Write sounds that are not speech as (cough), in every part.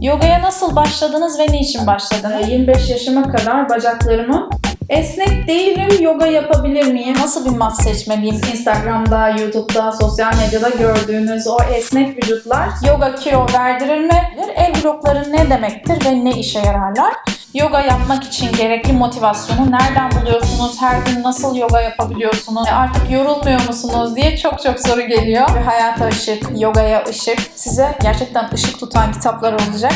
Yogaya nasıl başladınız ve niçin başladınız? 25 yaşıma kadar bacaklarımı esnek değilim, yoga yapabilir miyim? Nasıl bir mat seçmeliyim? Instagram'da, YouTube'da, sosyal medyada gördüğünüz o esnek vücutlar Yoga kilo verdirir mi? El blokları ne demektir ve ne işe yararlar? Yoga yapmak için gerekli motivasyonu nereden buluyorsunuz? Her gün nasıl yoga yapabiliyorsunuz? E, Artık yorulmuyor musunuz diye çok çok soru geliyor. Ve hayata ışık, yogaya ışık, size gerçekten ışık tutan kitaplar olacak.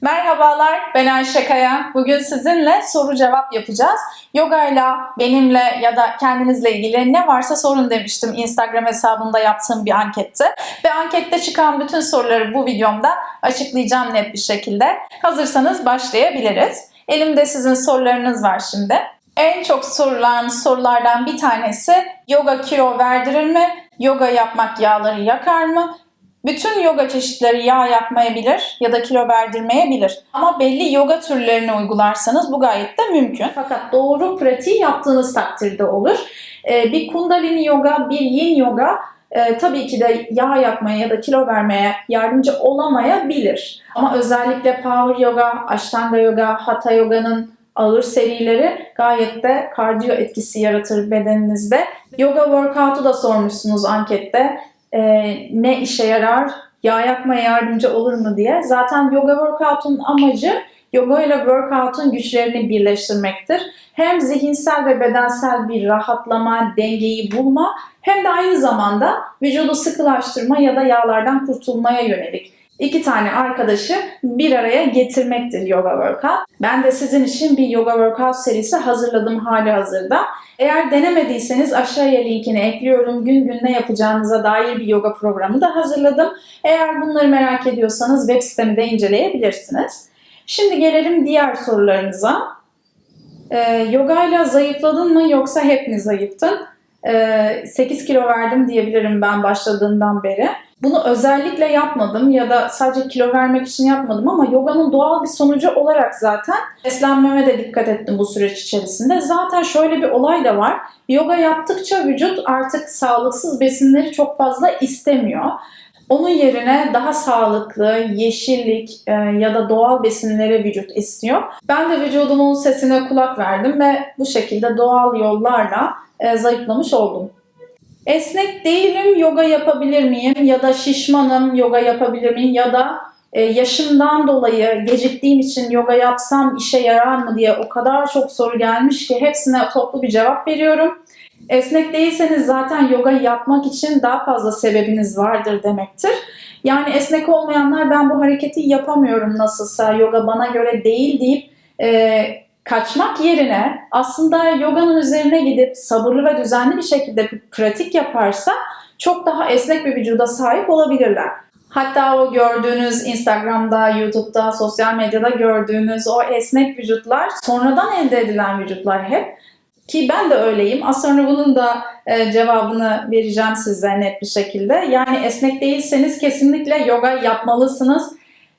Merhabalar, ben Ayşe Kaya. Bugün sizinle soru cevap yapacağız. Yogayla, benimle ya da kendinizle ilgili ne varsa sorun demiştim Instagram hesabında yaptığım bir ankette. Ve ankette çıkan bütün soruları bu videomda açıklayacağım net bir şekilde. Hazırsanız başlayabiliriz. Elimde sizin sorularınız var şimdi. En çok sorulan sorulardan bir tanesi yoga kilo verdirir mi? Yoga yapmak yağları yakar mı? Bütün yoga çeşitleri yağ yakmayabilir ya da kilo verdirmeyebilir. Ama belli yoga türlerini uygularsanız bu gayet de mümkün. fakat doğru pratiği yaptığınız takdirde olur. Ee, bir kundalini yoga, bir yin yoga e, tabii ki de yağ yakmaya ya da kilo vermeye yardımcı olamayabilir. Ama özellikle power yoga, ashtanga yoga, hatha yoga'nın ağır serileri gayet de kardiyo etkisi yaratır bedeninizde. Yoga workout'u da sormuşsunuz ankette. Ee, ne işe yarar, yağ yakmaya yardımcı olur mu diye. Zaten yoga workout'un amacı yoga ile workout'un güçlerini birleştirmektir. Hem zihinsel ve bedensel bir rahatlama, dengeyi bulma hem de aynı zamanda vücudu sıkılaştırma ya da yağlardan kurtulmaya yönelik iki tane arkadaşı bir araya getirmektir yoga workout. Ben de sizin için bir yoga workout serisi hazırladım hali hazırda. Eğer denemediyseniz aşağıya linkini ekliyorum. Gün gün ne yapacağınıza dair bir yoga programı da hazırladım. Eğer bunları merak ediyorsanız web sitemde inceleyebilirsiniz. Şimdi gelelim diğer sorularımıza. Ee, yogayla zayıfladın mı yoksa hep mi zayıftın? Ee, 8 kilo verdim diyebilirim ben başladığımdan beri. Bunu özellikle yapmadım ya da sadece kilo vermek için yapmadım ama yoganın doğal bir sonucu olarak zaten beslenmeme de dikkat ettim bu süreç içerisinde. Zaten şöyle bir olay da var. Yoga yaptıkça vücut artık sağlıksız besinleri çok fazla istemiyor. Onun yerine daha sağlıklı, yeşillik e, ya da doğal besinlere vücut istiyor. Ben de vücudumun sesine kulak verdim ve bu şekilde doğal yollarla e, zayıflamış oldum. Esnek değilim, yoga yapabilir miyim? Ya da şişmanım, yoga yapabilir miyim? Ya da e, yaşımdan dolayı geciktiğim için yoga yapsam işe yarar mı diye o kadar çok soru gelmiş ki hepsine toplu bir cevap veriyorum. Esnek değilseniz zaten yoga yapmak için daha fazla sebebiniz vardır demektir. Yani esnek olmayanlar ben bu hareketi yapamıyorum nasılsa yoga bana göre değil deyip e, kaçmak yerine aslında yoganın üzerine gidip sabırlı ve düzenli bir şekilde pratik yaparsa çok daha esnek bir vücuda sahip olabilirler. Hatta o gördüğünüz Instagram'da, YouTube'da, sosyal medyada gördüğünüz o esnek vücutlar sonradan elde edilen vücutlar hep. Ki ben de öyleyim. Az sonra bunun da e, cevabını vereceğim size net bir şekilde. Yani esnek değilseniz kesinlikle yoga yapmalısınız.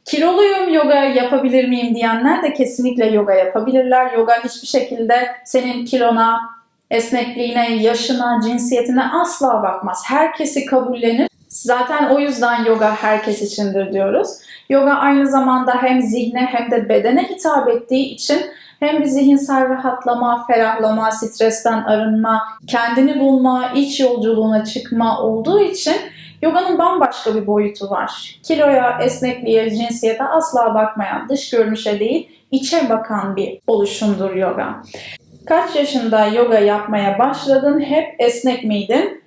Kiloluyum yoga yapabilir miyim diyenler de kesinlikle yoga yapabilirler. Yoga hiçbir şekilde senin kilona, esnekliğine, yaşına, cinsiyetine asla bakmaz. Herkesi kabullenir. Zaten o yüzden yoga herkes içindir diyoruz. Yoga aynı zamanda hem zihne hem de bedene hitap ettiği için hem bir zihinsel rahatlama, ferahlama, stresten arınma, kendini bulma, iç yolculuğuna çıkma olduğu için yoganın bambaşka bir boyutu var. Kiloya, esnekliğe, cinsiyete asla bakmayan, dış görünüşe değil, içe bakan bir oluşumdur yoga. Kaç yaşında yoga yapmaya başladın? Hep esnek miydin?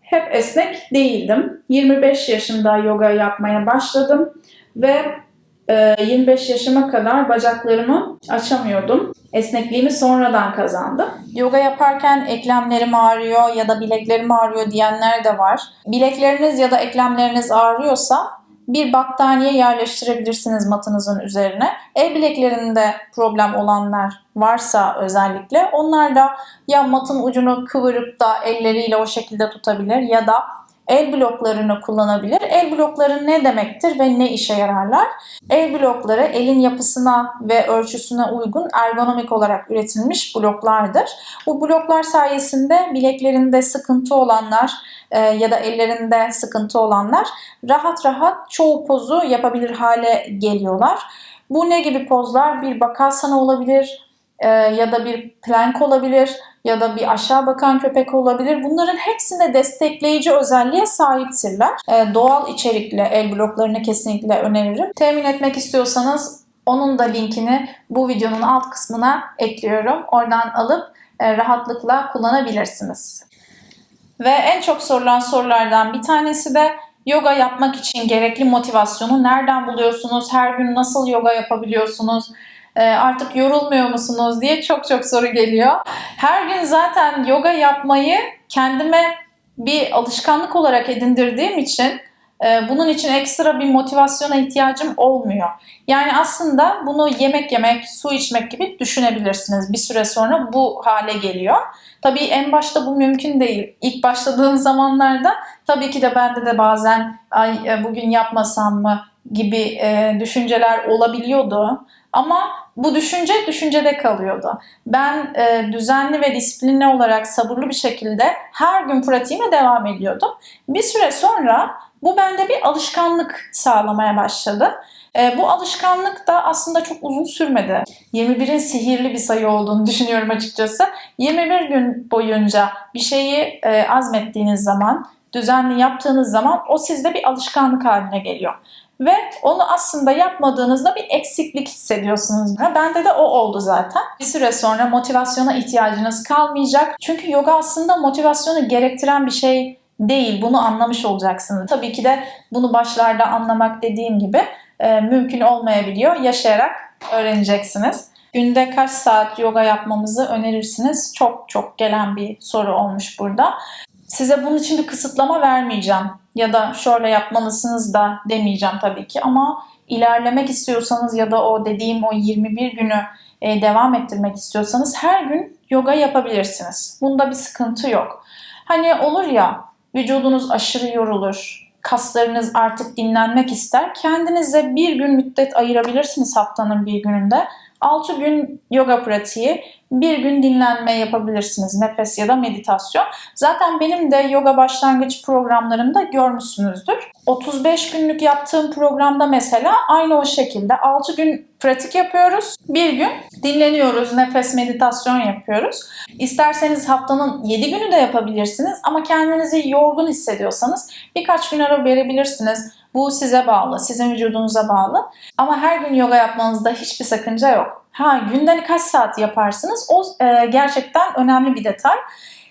Hep esnek değildim. 25 yaşında yoga yapmaya başladım ve 25 yaşıma kadar bacaklarımı açamıyordum. Esnekliğimi sonradan kazandım. Yoga yaparken eklemlerim ağrıyor ya da bileklerim ağrıyor diyenler de var. Bilekleriniz ya da eklemleriniz ağrıyorsa bir battaniye yerleştirebilirsiniz matınızın üzerine. El bileklerinde problem olanlar varsa özellikle onlar da ya matın ucunu kıvırıp da elleriyle o şekilde tutabilir ya da el bloklarını kullanabilir. El blokları ne demektir ve ne işe yararlar? El blokları elin yapısına ve ölçüsüne uygun ergonomik olarak üretilmiş bloklardır. Bu bloklar sayesinde bileklerinde sıkıntı olanlar e, ya da ellerinde sıkıntı olanlar rahat rahat çoğu pozu yapabilir hale geliyorlar. Bu ne gibi pozlar? Bir bakasana olabilir e, ya da bir plank olabilir ya da bir aşağı bakan köpek olabilir. Bunların hepsinde destekleyici özelliğe sahiptirler. E, doğal içerikli el bloklarını kesinlikle öneririm. Temin etmek istiyorsanız onun da linkini bu videonun alt kısmına ekliyorum. Oradan alıp e, rahatlıkla kullanabilirsiniz. Ve en çok sorulan sorulardan bir tanesi de yoga yapmak için gerekli motivasyonu nereden buluyorsunuz? Her gün nasıl yoga yapabiliyorsunuz? E, artık yorulmuyor musunuz diye çok çok soru geliyor. Her gün zaten yoga yapmayı kendime bir alışkanlık olarak edindirdiğim için e, bunun için ekstra bir motivasyona ihtiyacım olmuyor. Yani aslında bunu yemek yemek, su içmek gibi düşünebilirsiniz. Bir süre sonra bu hale geliyor. Tabii en başta bu mümkün değil. İlk başladığım zamanlarda tabii ki de bende de bazen ay e, bugün yapmasam mı gibi düşünceler olabiliyordu. Ama bu düşünce düşüncede kalıyordu. Ben e, düzenli ve disiplinli olarak sabırlı bir şekilde her gün pratiğime devam ediyordum. Bir süre sonra bu bende bir alışkanlık sağlamaya başladı. E, bu alışkanlık da aslında çok uzun sürmedi. 21'in sihirli bir sayı olduğunu (laughs) düşünüyorum açıkçası. 21 gün boyunca bir şeyi e, azmettiğiniz zaman, düzenli yaptığınız zaman o sizde bir alışkanlık haline geliyor. Ve onu aslında yapmadığınızda bir eksiklik hissediyorsunuz. Bende de o oldu zaten. Bir süre sonra motivasyona ihtiyacınız kalmayacak. Çünkü yoga aslında motivasyonu gerektiren bir şey değil. Bunu anlamış olacaksınız. Tabii ki de bunu başlarda anlamak dediğim gibi e, mümkün olmayabiliyor. Yaşayarak öğreneceksiniz. Günde kaç saat yoga yapmamızı önerirsiniz? Çok çok gelen bir soru olmuş burada. Size bunun için bir kısıtlama vermeyeceğim ya da şöyle yapmalısınız da demeyeceğim tabii ki ama ilerlemek istiyorsanız ya da o dediğim o 21 günü e, devam ettirmek istiyorsanız her gün yoga yapabilirsiniz. Bunda bir sıkıntı yok. Hani olur ya vücudunuz aşırı yorulur, kaslarınız artık dinlenmek ister. Kendinize bir gün müddet ayırabilirsiniz haftanın bir gününde. 6 gün yoga pratiği, bir gün dinlenme yapabilirsiniz. Nefes ya da meditasyon. Zaten benim de yoga başlangıç programlarımda görmüşsünüzdür. 35 günlük yaptığım programda mesela aynı o şekilde 6 gün pratik yapıyoruz. Bir gün dinleniyoruz, nefes meditasyon yapıyoruz. İsterseniz haftanın 7 günü de yapabilirsiniz ama kendinizi yorgun hissediyorsanız birkaç gün ara verebilirsiniz. Bu size bağlı, sizin vücudunuza bağlı. Ama her gün yoga yapmanızda hiçbir sakınca yok. Ha günden kaç saat yaparsınız? O e, gerçekten önemli bir detay.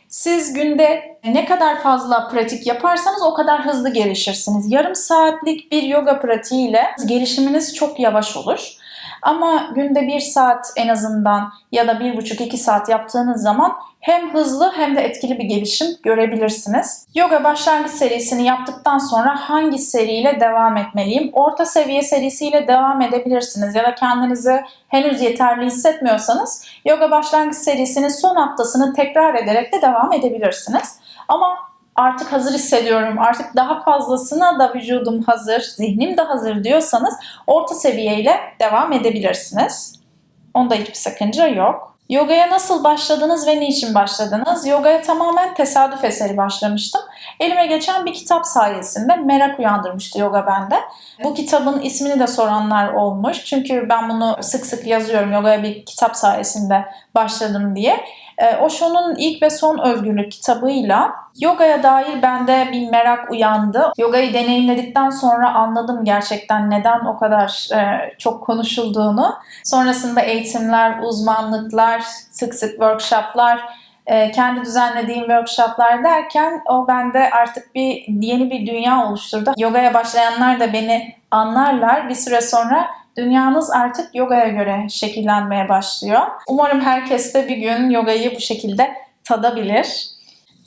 Siz günde ne kadar fazla pratik yaparsanız o kadar hızlı gelişirsiniz. Yarım saatlik bir yoga pratiğiyle gelişiminiz çok yavaş olur. Ama günde bir saat en azından ya da bir buçuk iki saat yaptığınız zaman hem hızlı hem de etkili bir gelişim görebilirsiniz. Yoga başlangıç serisini yaptıktan sonra hangi seriyle devam etmeliyim? Orta seviye serisiyle devam edebilirsiniz ya da kendinizi henüz yeterli hissetmiyorsanız yoga başlangıç serisinin son haftasını tekrar ederek de devam edebilirsiniz. Ama artık hazır hissediyorum, artık daha fazlasına da vücudum hazır, zihnim de hazır diyorsanız orta seviyeyle devam edebilirsiniz. Onda hiçbir sakınca yok. Yogaya nasıl başladınız ve niçin başladınız? Yogaya tamamen tesadüf eseri başlamıştım. Elime geçen bir kitap sayesinde merak uyandırmıştı yoga bende. Bu kitabın ismini de soranlar olmuş. Çünkü ben bunu sık sık yazıyorum yogaya bir kitap sayesinde başladım diye. E, Osho'nun ilk ve son özgürlük kitabıyla yogaya dair bende bir merak uyandı. Yogayı deneyimledikten sonra anladım gerçekten neden o kadar e, çok konuşulduğunu. Sonrasında eğitimler, uzmanlıklar, sık sık workshoplar, e, kendi düzenlediğim workshoplar derken o bende artık bir yeni bir dünya oluşturdu. Yogaya başlayanlar da beni anlarlar. Bir süre sonra dünyanız artık yogaya göre şekillenmeye başlıyor. Umarım herkes de bir gün yogayı bu şekilde tadabilir.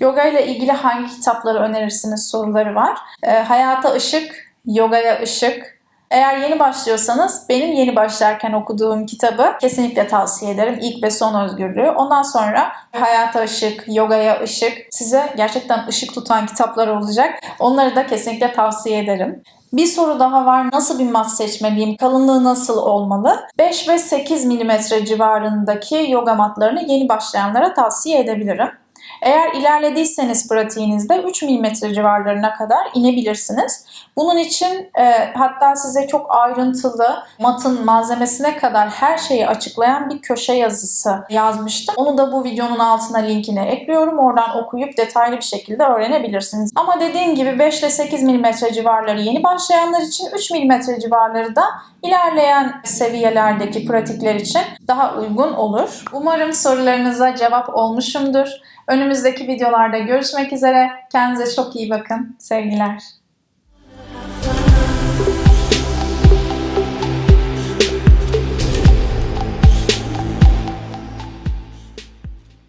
Yoga ile ilgili hangi kitapları önerirsiniz soruları var. E, Hayata Işık, Yogaya Işık, Eğer yeni başlıyorsanız benim yeni başlarken okuduğum kitabı kesinlikle tavsiye ederim. İlk ve son özgürlüğü. Ondan sonra hayata ışık, yogaya ışık, size gerçekten ışık tutan kitaplar olacak. Onları da kesinlikle tavsiye ederim. Bir soru daha var. Nasıl bir mat seçmeliyim? Kalınlığı nasıl olmalı? 5 ve 8 mm civarındaki yoga matlarını yeni başlayanlara tavsiye edebilirim. Eğer ilerlediyseniz pratiğinizde 3 mm civarlarına kadar inebilirsiniz. Bunun için e, hatta size çok ayrıntılı matın malzemesine kadar her şeyi açıklayan bir köşe yazısı yazmıştım. Onu da bu videonun altına linkini ekliyorum. Oradan okuyup detaylı bir şekilde öğrenebilirsiniz. Ama dediğim gibi 5 ile 8 mm civarları yeni başlayanlar için 3 mm civarları da ilerleyen seviyelerdeki pratikler için daha uygun olur. Umarım sorularınıza cevap olmuşumdur. Önümüzdeki videolarda görüşmek üzere. Kendinize çok iyi bakın. Sevgiler.